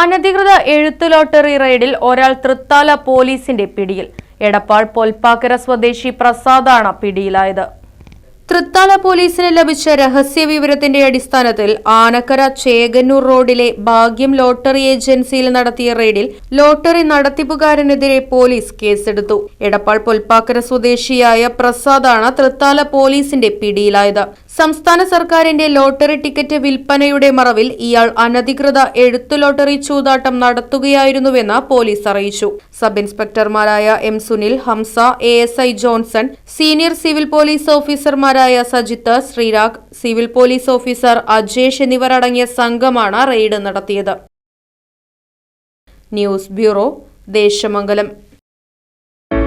അനധികൃത എഴുത്ത് ലോട്ടറി റെയ്ഡിൽ ഒരാൾ തൃത്താല പോലീസിന്റെ പിടിയിൽ. എടപ്പാൾ പൊൽപ്പാക്കര സ്വദേശി പ്രസാദാണ് പിടിയിലായത്. തൃത്താല പോലീസിന് ലഭിച്ച രഹസ്യ വിവരത്തിന്റെ അടിസ്ഥാനത്തിൽ ആനക്കര ചേകന്നൂർ റോഡിലെ ഭാഗ്യം ലോട്ടറി ഏജൻസിയിൽ നടത്തിയ റെയ്ഡിൽ ലോട്ടറി നടത്തിപ്പുകാരനെതിരെ പോലീസ് കേസെടുത്തു. എടപ്പാൾ പൊൽപ്പാക്കര സ്വദേശിയായ പ്രസാദാണ് തൃത്താല പോലീസിന്റെ പിടിയിലായത്. സംസ്ഥാന സർക്കാരിന്റെ ലോട്ടറി ടിക്കറ്റ് വിൽപ്പനയുടെ മറവിൽ ഇയാൾ അനധികൃത എഴുത്തു ലോട്ടറി ചൂതാട്ടം നടത്തുകയായിരുന്നുവെന്ന് പോലീസ് അറിയിച്ചു. Sub ഇൻസ്പെക്ടർമാരായ M Sunil Hamsa A S I Johnson senior civil police ഓഫീസർമാരായ Sajith Sreerag civil police officer Ajesh എന്നിവരടങ്ങിയ സംഘമാണ് റെയ്ഡ് നടത്തിയത്. News bureau Desamangalam.